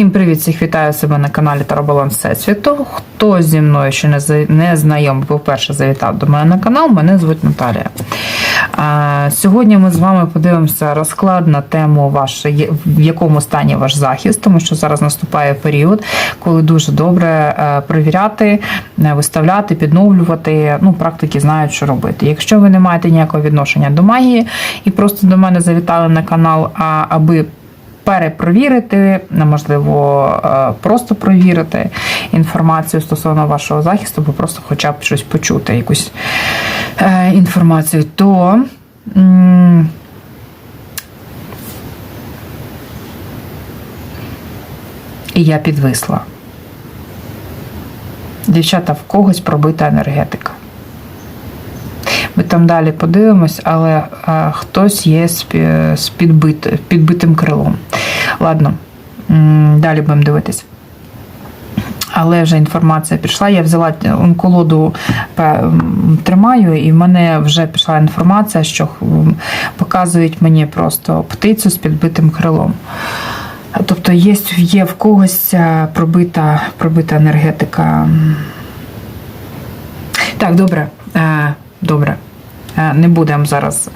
Всім привіт! Всіх вітаю себе на каналі Таробаланс Всесвіту. Хто зі мною ще не, знайомий, по-перше, завітав до мене на канал, мене звуть Наталія. Сьогодні ми з вами подивимося розклад на тему ваш, в якому стані ваш захист, тому що зараз наступає період, коли дуже добре е, перевіряти, е, виставляти, підновлювати. Ну, практики знають, що робити. Якщо ви не маєте ніякого відношення до магії і просто до мене завітали на канал, аби перепровірити, можливо, е, просто провірити інформацію стосовно вашого захисту, або просто хоча б щось почути, якусь е, інформацію, то і я підвисла. Дівчата, в когось пробита енергетика. Ми там далі подивимось, але е, хтось є з, пі- з підбит, підбитим крилом. Ладно, далі будемо дивитись. Але вже інформація пішла. Я взяла онколоду, тримаю, і в мене вже пішла інформація, що показують мені просто птицю з підбитим крилом. Тобто є, є в когось е, пробита, пробита енергетика. Так, добре. Е, Добре. Е, Не будемо зараз.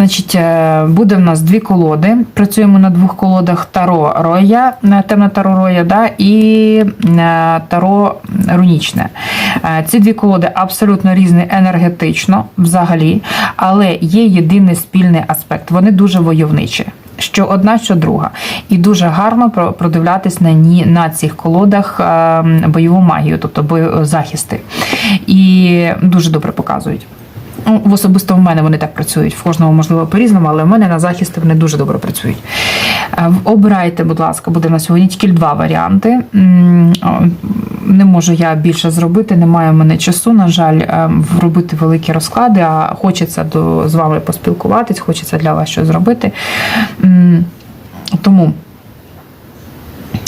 Значить, е, буде в нас дві колоди. Працюємо на двох колодах Таро Роя, темна Таро Роя, да, і е, Таро Рунічне. Е, Ці дві колоди абсолютно різні енергетично взагалі, але є єдиний спільний аспект. Вони дуже войовничі. Що одна, що друга, і дуже гарно продивлятись на ні на цих колодах е, бойову магію, тобто захисти, і дуже добре показують. Ну, особисто в мене вони так працюють. В кожного можливо по-різному, але в мене на захисти вони дуже добре працюють. Е, Обирайте, будь ласка, буде на сьогодні тільки два варіанти. Не можу я більше зробити, немає в мене часу, на жаль, е, робити великі розклади, а хочеться до, з вами поспілкуватись, хочеться для вас щось зробити. Тому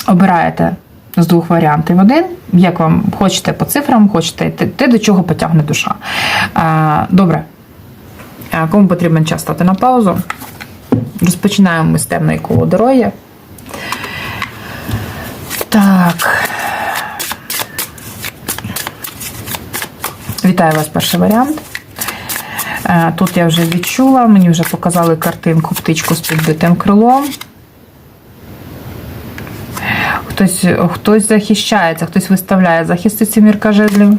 обираєте з двох варіантів один. Як вам хочете по цифрам, хочете те, те, до чого потягне душа. Добре. Кому потрібен час стати на паузу? Розпочинаємо ми з темної колодорої. Так. Вітаю вас, перший варіант. Тут я вже відчула, мені вже показали картинку птичку з підбитим крилом. Хтось, хтось захищається, хтось виставляє захисти сімірка жезлів.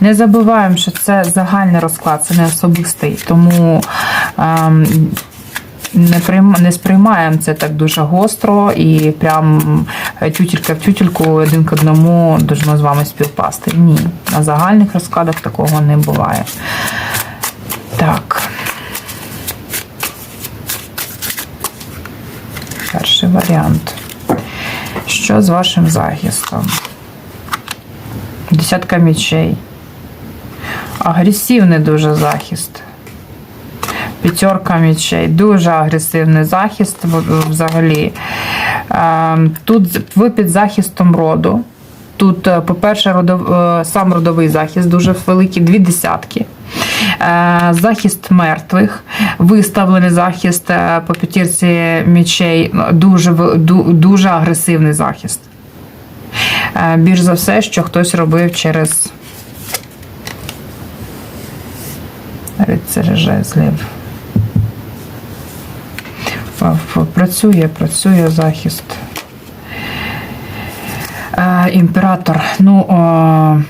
Не забуваємо, що це загальний розклад, це не особистий. Тому ем, не, прийм, не сприймаємо це так дуже гостро і прям тютілька в тютільку один к одному должно з вами співпасти. Ні, на загальних розкладах такого не буває. Так. Перший варіант. Що з вашим захистом? Десятка мечей. Агресивний дуже захист. П'ятерка мечей. Дуже агресивний захист взагалі. Ем, Тут ви під захистом роду. Тут, е, по-перше, е, сам родовий захист дуже великий, дві десятки. Е, Захист мертвих, виставлений захист е, по п'ятірці мечей, ну, дуже, дуже агресивний захист. Е, Більш за все, що хтось робив через рицаря жезлів. Працює, працює захист. Імператор. Ну, о,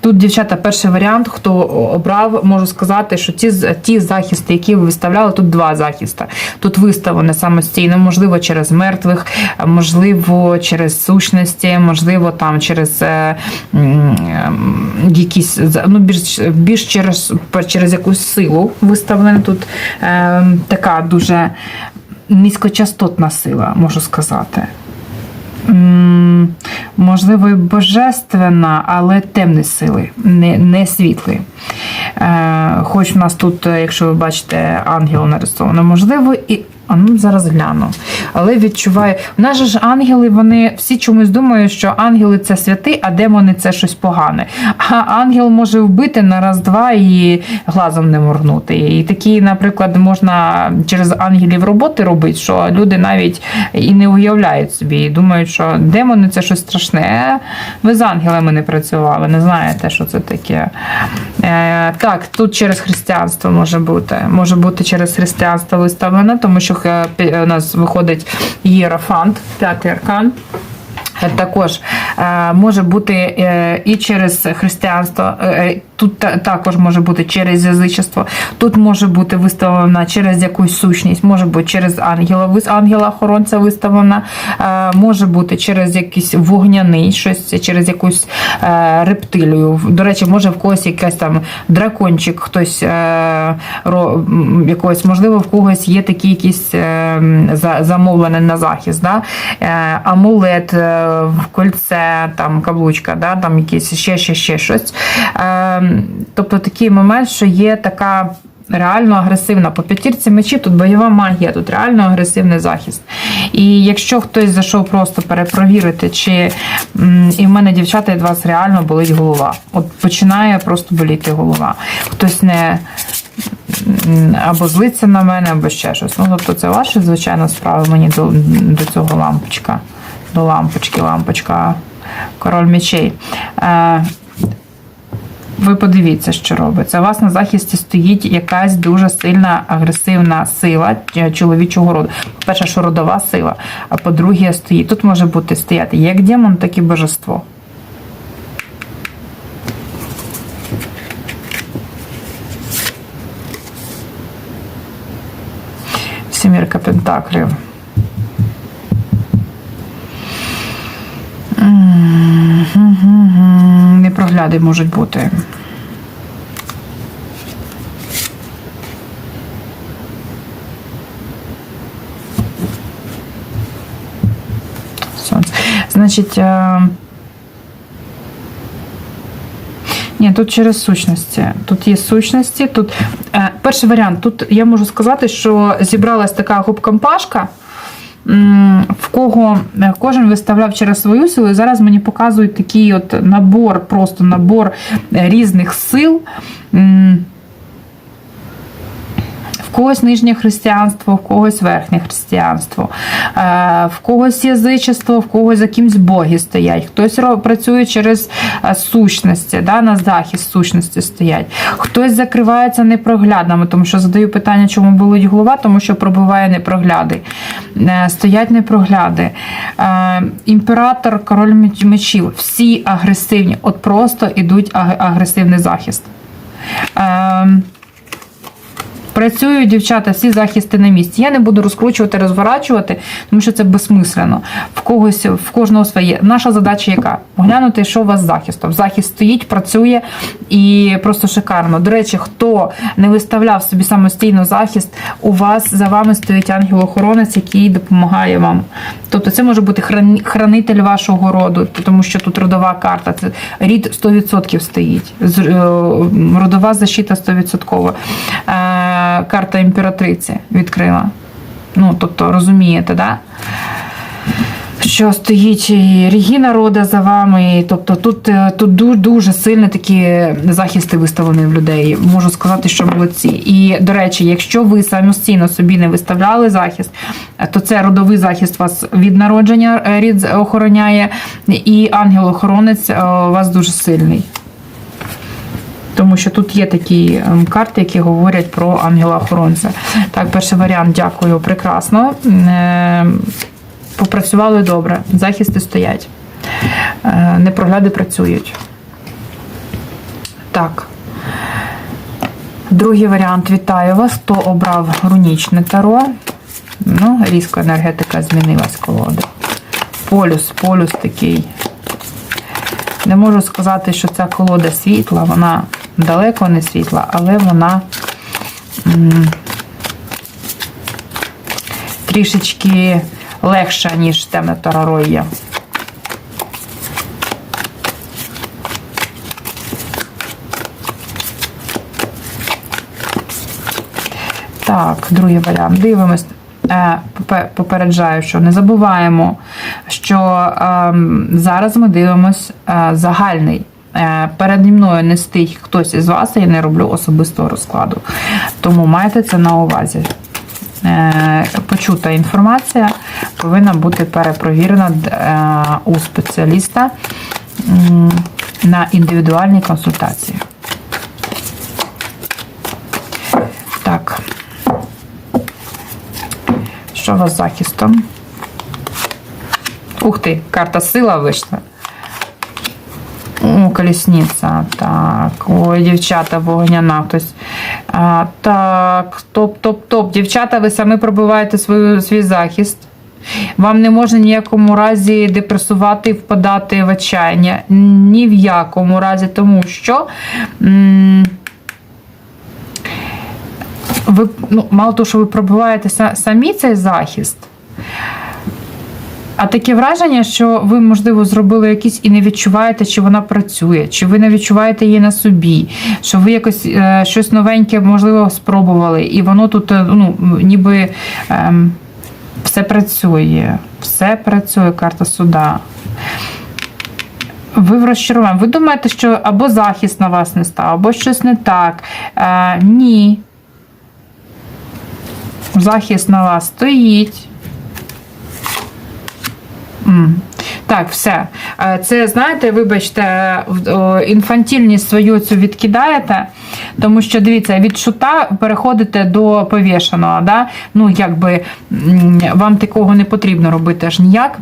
тут, дівчата, перший варіант, хто обрав, можу сказати, що ті, ті захисти, які ви виставляли, тут два захисти. Тут виставлено самостійно, можливо, через мертвих, можливо, через сущності, можливо, там через е, ем, якісь ну, більш, більш через, через якусь силу виставлена тут е, така дуже низькочастотна сила, можу сказати. Можливо, і божественна, але темні сили, не, не світлі. Е, хоч у нас тут, якщо ви бачите, ангел нарисовано, можливо, і А ну зараз гляну. Але відчуваю. У нас ж ангели, вони всі чомусь думають, що ангели це святи, а демони це щось погане. А ангел може вбити на раз-два і глазом не моргнути. І такі, наприклад, можна через ангелів роботи робити, що люди навіть і не уявляють собі, і думають, що демони це щось страшне. Ви з ангелами не працювали, не знаєте, що це таке. Е, так, тут через християнство може бути. Може бути через християнство виставлено, тому що е, у нас виходить єрофант, п'ятий аркан. Е, Також е, може бути е, і через християнство, тут також може бути через язичество, тут може бути виставлена через якусь сущність, може бути через ангела, ангела-охоронця виставлена, може бути через якийсь вогняний, щось через якусь рептилію. До речі, може в когось якийсь там дракончик, хтось якогось, можливо, в когось є такі якісь е, м, за- замовлені на захист. Да? Амулет, в кольце, там каблучка, да? там якісь ще, ще, ще щось. Е, тобто такий момент, що є така. Реально агресивна по п'ятірці мечі, тут бойова магія, тут реально агресивний захист. І якщо хтось зайшов просто перепровірити, чи і в мене дівчата від вас реально болить голова. От починає просто боліти голова. Хтось не або злиться на мене, або ще щось. Ну, тобто це ваша звичайна справа мені до, до цього лампочка. До лампочки, лампочка, король мечей. Е, ви подивіться, що робиться. У вас на захисті стоїть якась дуже сильна агресивна сила е, чоловічого роду. По-перше, що родова сила, а по-друге, стоїть. Тут може бути стояти як демон, так і божество. Сімірка Пентаклів. Непрогляди можуть бути. Сонце. Значить. е, Ні, тут через сущності. Тут є сущності. Тут е, перший варіант. Тут я можу сказати, що зібралась така губкомпашка, в кого е, кожен виставляв через свою силу. І зараз мені показують такий от набор, просто набор е, різних сил. В когось нижнє християнство, в когось верхнє християнство, е, в когось язичество, в когось за кимсь боги стоять, хтось працює через е, сущності, да, на захист сущності стоять. Хтось закривається непроглядними, тому що задаю питання, чому болить голова, тому що пробиває непрогляди. Е, Стоять непрогляди. Імператор, король мечів, всі агресивні, от просто ідуть агресивний захист. Працюють дівчата, всі захисти на місці. Я не буду розкручувати, розворачувати, тому що це безсмислено. В когось, в кожного своє. Наша задача яка? Поглянути, що у вас з захистом. Захист стоїть, працює і просто шикарно. До речі, хто не виставляв собі самостійно захист, у вас за вами стоїть ангел-охоронець, який допомагає вам. Тобто це може бути хранитель вашого роду, тому що тут родова карта. Це рід 100% стоїть. Е, Родова защита 100%. Карта імператриці відкрила. Ну, тобто, розумієте, да? Що стоїть і Регіна рода за вами, і, тобто тут, е, тут ду- дуже сильні такі захисти виставлені в людей. Можу сказати, що молодці. І до речі, якщо ви самостійно собі не виставляли захист, то це родовий захист вас від народження е, рід охороняє, і ангел-охоронець е, вас дуже сильний. Тому що тут є такі ем, карти, які говорять про ангела-охоронця. Так, перший варіант, дякую, прекрасно. Е, Попрацювали добре, захисти стоять. Е, Непрогляди працюють. Так. Другий варіант вітаю вас. Хто обрав рунічне таро? Ну, різко енергетика змінилась колоди. Полюс, полюс такий. Не можу сказати, що ця колода світла, вона далеко не світла, але вона трішечки легша, ніж темне тарароя. Так, другий варіант. Дивимось. е, попереджаю, що не забуваємо, що е, зараз ми дивимось е, загальний. Е, Переді мною не стоїть хтось із вас, я не роблю особистого розкладу. Тому майте це на увазі. Е, Почута інформація повинна бути перепровірена у спеціаліста на індивідуальній консультації. Так. Що у вас з захистом? Ух ти, карта сила вийшла. О, колісниця. Так. Ой, дівчата, вогняна хтось. А, так, топ, топ, топ. Дівчата, ви самі пробиваєте свою, свій захист. Вам не можна ніякому разі депресувати і впадати в отчаяння. Ні в якому разі, тому що. м, ви, ну, мало того, що ви пробиваєте самі цей захист, а таке враження, що ви, можливо, зробили якісь і не відчуваєте, чи вона працює, чи ви не відчуваєте її на собі, що ви якось е, щось новеньке, можливо, спробували, і воно тут, е, ну, ніби ем, все працює, все працює, карта суда. Ви в розчаруванні. Ви думаєте, що або захист на вас не став, або щось не так. Е, ні. Захист на вас стоїть. Так, все. Е, Це, знаєте, вибачте, інфантільність свою цю відкидаєте, тому що, дивіться, від шута переходите до повішеного. Да? Ну, якби вам такого не потрібно робити аж ніяк.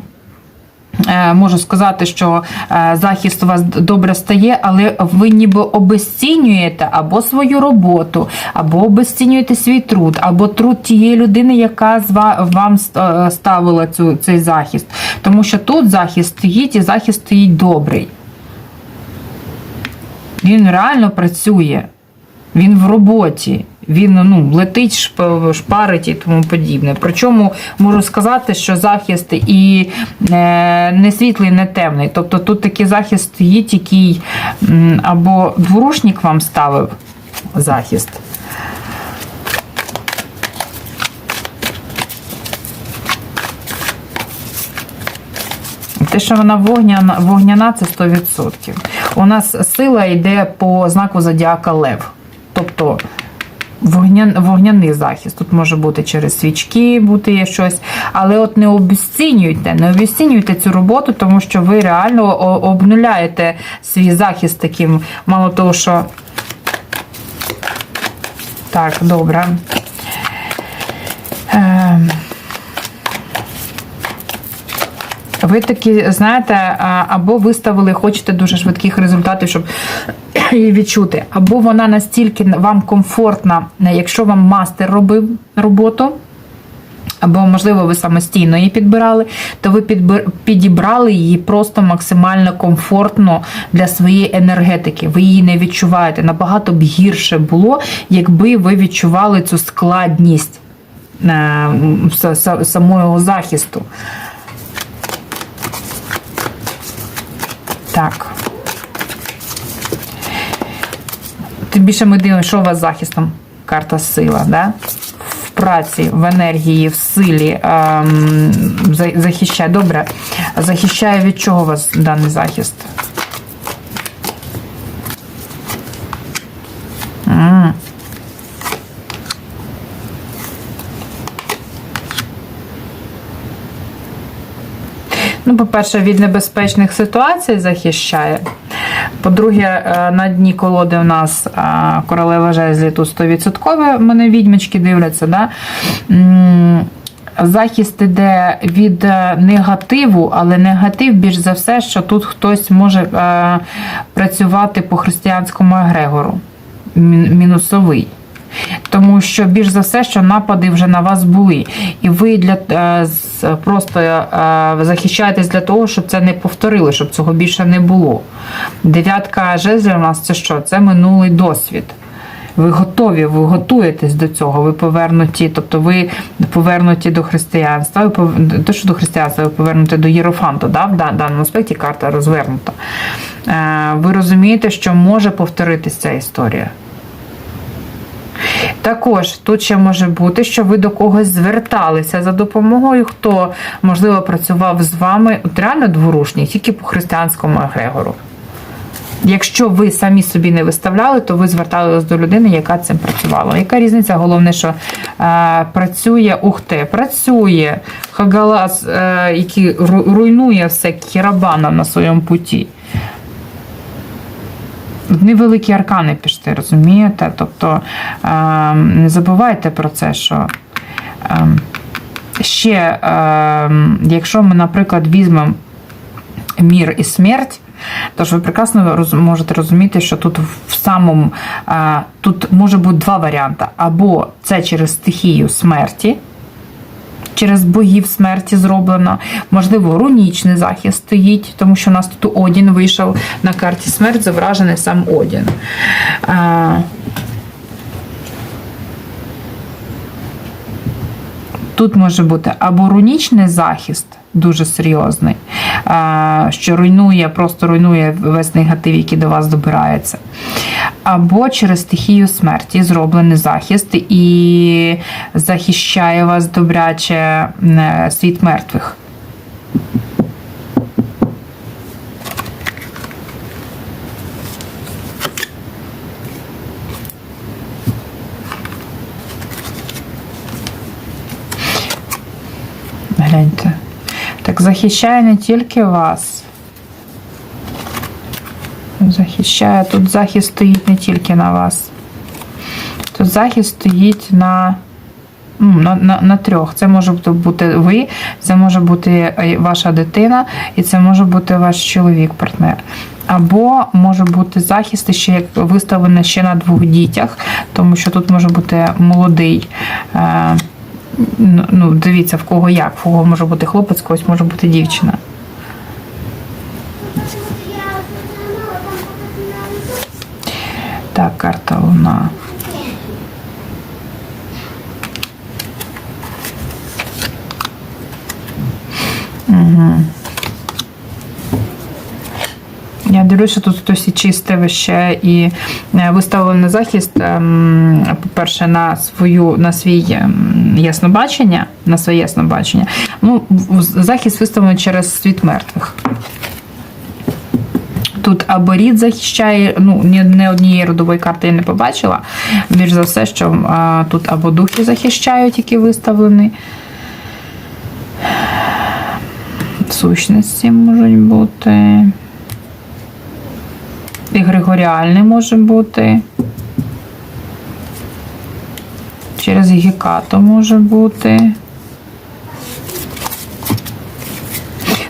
Е, Можу сказати, що е, захист у вас добре стає, але ви ніби обесцінюєте або свою роботу, або обесцінюєте свій труд, або труд тієї людини, яка вам е, ставила цю, цей захист. Тому що тут захист стоїть і захист стоїть добрий. Він реально працює. Він в роботі, він ну, летить, шпарить і тому подібне. Причому можу сказати, що захист і е, не світлий, не темний. Тобто тут такий захист стоїть, який або дворушник вам ставив захист. Те, що вона вогняна, вогняна, це 100%. У нас сила йде по знаку зодіака Лев. Тобто вогня, вогняний захист. Тут може бути через свічки, бути є щось. Але от не обіцінюйте, не обіцінюйте цю роботу, тому що ви реально обнуляєте свій захист таким, мало того, що. Так, добре. Ви такі, знаєте, або виставили, хочете дуже швидких результатів, щоб її відчути, або вона настільки вам комфортна, якщо вам мастер робив роботу. Або, можливо, ви самостійно її підбирали, то ви підібрали її просто максимально комфортно для своєї енергетики. Ви її не відчуваєте. Набагато б гірше було, якби ви відчували цю складність е, са- са- самого захисту. Так. Тим більше ми дивимося, що у вас захистом? Карта сила, да? В праці, в енергії, в силі ем, захищає. Добре. Захищає від чого у вас даний захист? Ну, по-перше, від небезпечних ситуацій захищає. По-друге, е, на дні колоди у нас е, королева жезлі тут 100%. Мене відьмочки дивляться. Да? Захист іде від е, негативу, але негатив більш за все, що тут хтось може працювати по християнському егрегору. Мінусовий. Тому що більш за все, що напади вже на вас були, і ви для е, просто е, захищаєтесь для того, щоб це не повторили, щоб цього більше не було. Дев'ятка жезлів у нас це що? Це минулий досвід. Ви готові, ви готуєтесь до цього, ви повернуті, тобто ви повернуті до християнства, ви пов- те, що до християнства, ви повернуті до Єрофанту, да? в даному аспекті карта розвернута. Е, Ви розумієте, що може повторитися ця історія. Також тут ще може бути, що ви до когось зверталися за допомогою, хто, можливо, працював з вами от реально дворушній, тільки по християнському егрегору. Якщо ви самі собі не виставляли, то ви зверталися до людини, яка цим працювала. Яка різниця? Головне, що е, працює ухте, працює Хагалас, е, який руйнує все Кірабана на своєму путі. Невеликі аркани пішли, розумієте? Тобто е, не забувайте про це, що. Е, ще, е, якщо ми, наприклад, візьмемо мір і смерть, то ж ви прекрасно можете розуміти, що тут в самому е, тут може бути два варіанти: або це через стихію смерті. Через богів смерті зроблено, можливо, рунічний захист стоїть, тому що у нас тут Одін вийшов на карті смерть, зображений сам Одін. Тут може бути або рунічний захист дуже серйозний, що руйнує, просто руйнує весь негатив, який до вас добирається. Або через стихію смерті зроблений захист і захищає вас добряче е, світ мертвих. Так захищає не тільки вас. Захищає. Тут захист стоїть не тільки на вас. Тут захист стоїть на, ну, на, на, на трьох. Це може бути ви, це може бути е, ваша дитина, і це може бути ваш чоловік, партнер. Або може бути захист ще як виставлений ще на двох дітях, тому що тут може бути молодий. Е, Ну, ну, дивіться, в кого як, в кого може бути хлопець, в когось може бути дівчина. Так, карта Луна. Угу. Я дивлюся, тут хтось і чистив ще і е, виставлений захист, ем, по-перше, на свою на свій ем, яснобачення, на своє яснобачення. Ну, захист виставлений через світ мертвих. Тут або рід захищає, ну ні, не однієї родової карти я не побачила. Більш за все, що а, тут або духи захищають, які виставлені. Сущності можуть бути. Егрегоріальний може бути. Через гікату може бути.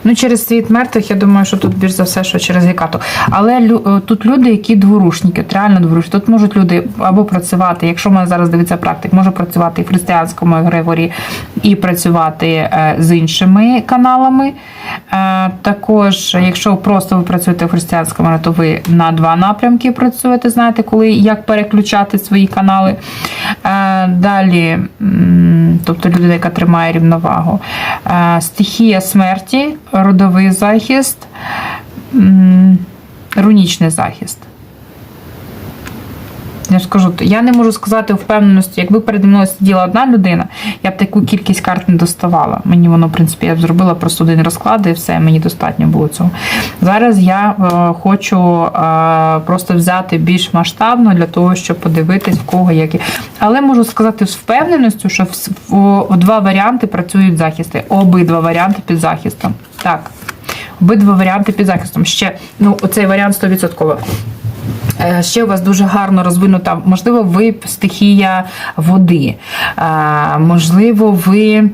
Ну, через світ мертвих, я думаю, що тут більш за все, що через гекату. Але лю- е, тут люди, які дворушники, от реально дворушники. Тут можуть люди або працювати, якщо мене зараз дивиться практик, може працювати і в християнському егрегорі, і працювати е, з іншими каналами. Е, Також, якщо просто ви працюєте в християнському, то ви на два напрямки працюєте, знаєте, коли як переключати свої канали. Далі, тобто людина, яка тримає рівновагу. Стихія смерті, родовий захист, рунічний захист. Я скажу, я не можу сказати впевненості, якби переді мною сиділа одна людина, я б таку кількість карт не доставала. Мені воно, в принципі, я б зробила просто один розклад і все, мені достатньо було цього. Зараз я е, хочу е, просто взяти більш масштабно для того, щоб подивитись, в кого які. Але можу сказати з впевненістю, що в, в два варіанти працюють захисти. Обидва варіанти під захистом. Так. Обидва варіанти під захистом. Ще ну, оцей варіант 100%. Е, Ще у вас дуже гарно розвинута, можливо, ви стихія води, Е, можливо, ви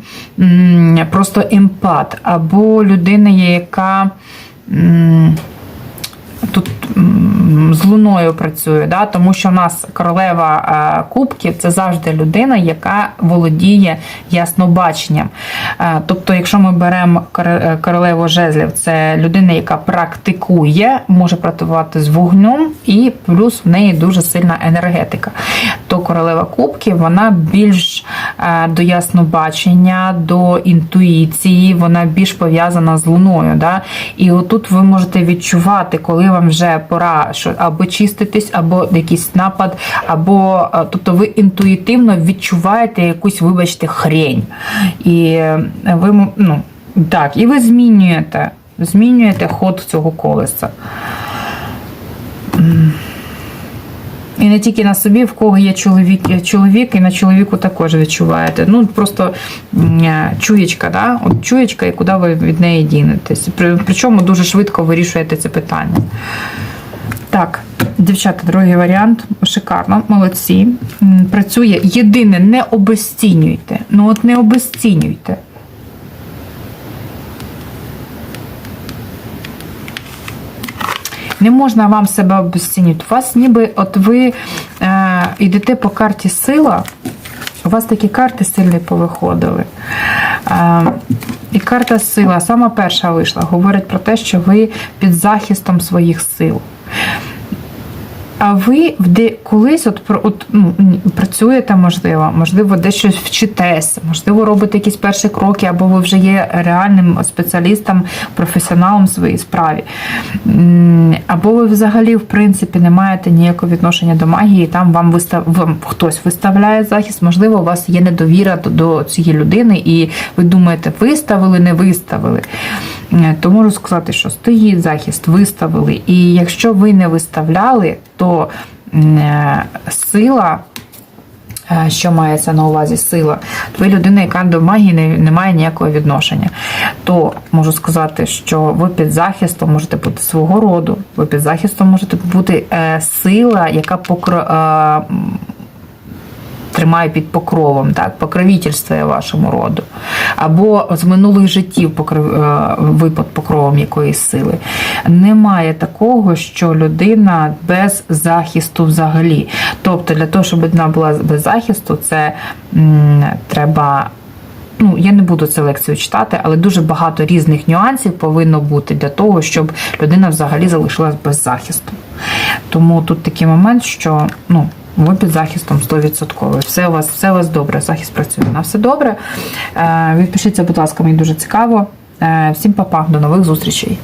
просто емпат, або людина, яка тут з луною працює, да? тому що в нас королева е, кубків це завжди людина, яка володіє яснобаченням. Е, Тобто, якщо ми беремо е, королеву жезлів, це людина, яка практикує, може працювати з вогнем, і плюс в неї дуже сильна енергетика. То королева кубків вона більш е, до яснобачення, до інтуїції, вона більш пов'язана з луною. Да? І отут ви можете відчувати, коли вам вже пора що або чиститись, або якийсь напад, або е, тобто ви інтуїтивно відчуваєте якусь, вибачте, хрень. І е, ви ну, так, і ви змінюєте, змінюєте ход цього колеса. І не тільки на собі, в кого є чоловік, чоловік і на чоловіку також відчуваєте. Ну просто е, чуєчка, да? От чуєчка, і куди ви від неї дінетесь. Причому дуже швидко вирішуєте це питання. Так, дівчата, другий варіант. Шикарно, молодці. Працює. Єдине, не обесцінюйте. Ну от не обесцінюйте. Не можна вам себе обесцінювати. У вас ніби от ви е, йдете по карті сила, у вас такі карти сильні повиходили. Е, і карта сила, сама перша вийшла, говорить про те, що ви під захистом своїх сил. А ви де колись от, от, ну, працюєте, можливо, можливо, десь щось вчитесь, можливо, робите якісь перші кроки, або ви вже є реальним спеціалістом, професіоналом в своїй справі. Або ви взагалі, в принципі, не маєте ніякого відношення до магії, там вам вистав вам хтось виставляє захист, можливо, у вас є недовіра до, до цієї людини, і ви думаєте, виставили, не виставили. Е, То можу сказати, що стоїть захист, виставили. І якщо ви не виставляли, то е, сила. е, Що мається на увазі сила? Ви людина, яка до магії не, не має ніякого відношення. То можу сказати, що ви під захистом можете бути свого роду, ви під захистом можете бути сила, яка покро, тримає під покровом, так, покровительствує вашому роду. Або з минулих життів покров, е, ви під покровом якоїсь сили. Немає такого, що людина без захисту взагалі. Тобто, для того, щоб людина була без захисту, це м, треба. Ну, я не буду цю лекцію читати, але дуже багато різних нюансів повинно бути для того, щоб людина взагалі залишилась без захисту. Тому тут такий момент, що ну, ви під захистом 100%. Все у вас, все у вас добре, захист працює. На все добре. Е, Відпишіться, будь ласка, мені дуже цікаво. Е, Всім па-па, до нових зустрічей.